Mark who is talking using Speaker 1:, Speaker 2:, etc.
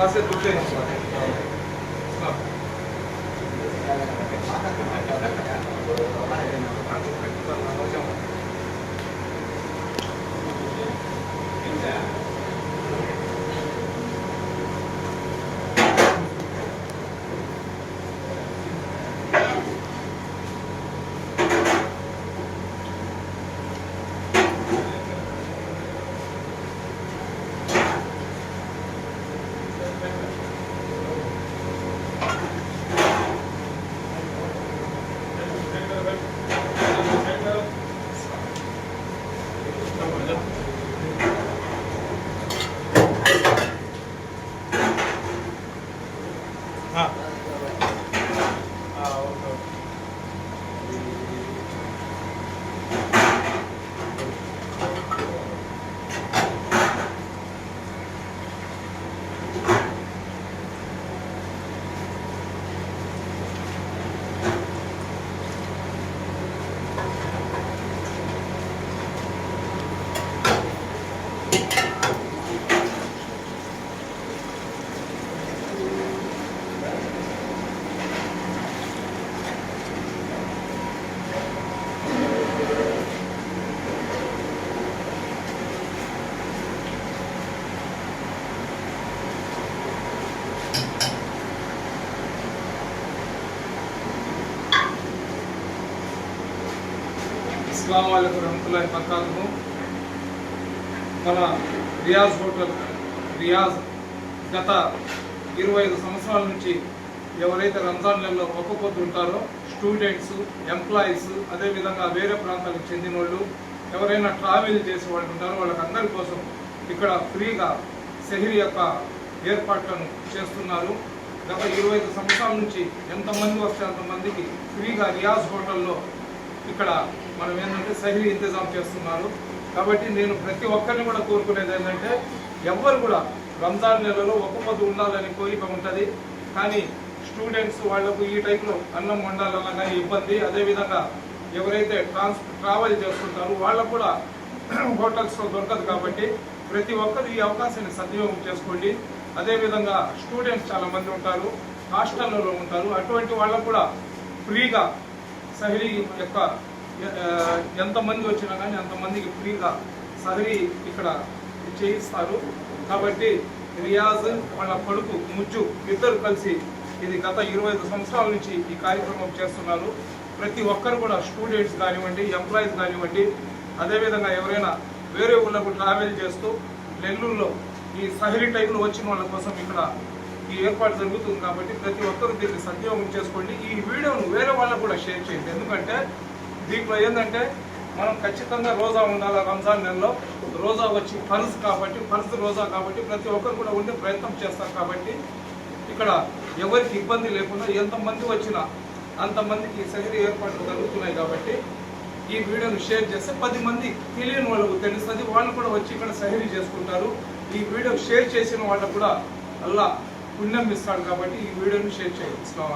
Speaker 1: वासे दूसरे હા. હા ઓકે ઓકે. అస్సలం వాళ్ళకు రహమతుల్లాహి వబరకాతుహు మన రియాజ్ హోటల్ రియాజ్ గత ఇరవై ఐదు సంవత్సరాల నుంచి ఎవరైతే రంజాన్ నెలలో ఒక్క ఉంటారో స్టూడెంట్స్ ఎంప్లాయీస్ అదేవిధంగా వేరే ప్రాంతాలకు చెందిన వాళ్ళు ఎవరైనా ట్రావెల్ చేసే వాళ్ళు ఉంటారో వాళ్ళకందరి కోసం ఇక్కడ ఫ్రీగా సెహిరి యొక్క ఏర్పాట్లను చేస్తున్నారు. గత ఇరవై ఐదు సంవత్సరాల నుంచి ఎంతమంది వస్తే అంతమందికి ఫ్రీగా రియాజ్ హోటల్లో ఇక్కడ మనం ఏంటంటే సహీ ఇంతజాం చేస్తున్నారు. కాబట్టి నేను ప్రతి ఒక్కరిని కూడా కోరుకునేది ఏంటంటే ఎవ్వరు కూడా రంజాన్ నెలలో ఒక్క పొద్దు ఉండాలని కోరిక ఉంటుంది. కానీ స్టూడెంట్స్ వాళ్ళకు ఈ టైంలో అన్నం వండాలన్నా ఇబ్బంది. అదేవిధంగా ఎవరైతే ట్రాన్స్ ట్రావెల్ చేస్తుంటారో వాళ్ళకు కూడా హోటల్స్లో దొరకదు కాబట్టి ప్రతి ఒక్కరు ఈ అవకాశాన్ని సద్వినియోగం చేసుకోండి. అదేవిధంగా స్టూడెంట్స్ చాలా మంది ఉంటారు హాస్టళ్ళలో ఉంటారు. అటువంటి వాళ్ళకు కూడా ఫ్రీగా సహరీ యొక్క ఎంతమంది వచ్చినా కానీ ఎంతమందికి ఫ్రీగా సహరీ ఇక్కడ చేయిస్తారు. కాబట్టి రియాజ్ వాళ్ళ కొడుకు ముజ్జు ఇద్దరు కలిసి ఇది గత ఇరవై ఐదు సంవత్సరాల నుంచి ఈ కార్యక్రమం చేస్తున్నారు. ప్రతి ఒక్కరు కూడా స్టూడెంట్స్ కానివ్వండి ఎంప్లాయీస్ కానివ్వండి అదేవిధంగా ఎవరైనా వేరే ఊళ్ళకు ట్రావెల్ చేస్తూ నెల్లూరులో ఈ సహరీ టైంలో వచ్చిన వాళ్ళ కోసం ఇక్కడ ఈ ఏర్పాటు జరుగుతుంది కాబట్టి ప్రతి ఒక్కరూ దీన్ని సద్వినియోగం చేసుకోండి. ఈ వీడియోను వేరే వాళ్ళకు కూడా షేర్ చేయండి. ఎందుకంటే దీంట్లో ఏంటంటే మనం ఖచ్చితంగా రోజా ఉండాలి రంజాన్ నెలలో. రోజా వచ్చి ఫర్జ్ కాబట్టి ఫర్జ్ రోజా కాబట్టి ప్రతి ఒక్కరు కూడా ఉండే ప్రయత్నం చేస్తారు కాబట్టి ఇక్కడ ఎవరికి ఇబ్బంది లేకుండా ఎంతమంది వచ్చినా అంతమందికి సహరీ ఏర్పాట్లు జరుగుతున్నాయి కాబట్టి ఈ వీడియోను షేర్ చేస్తే పది మంది తెలియని వాళ్ళకు తెలుస్తుంది. వాళ్ళు కూడా వచ్చి ఇక్కడ సహరీ చేసుకుంటారు. ఈ వీడియో షేర్ చేసిన వాళ్ళకు కూడా అల్లా పుణ్యం ఇస్తాడు కాబట్టి ఈ వీడియోని షేర్ చేయండి. అస్సలాము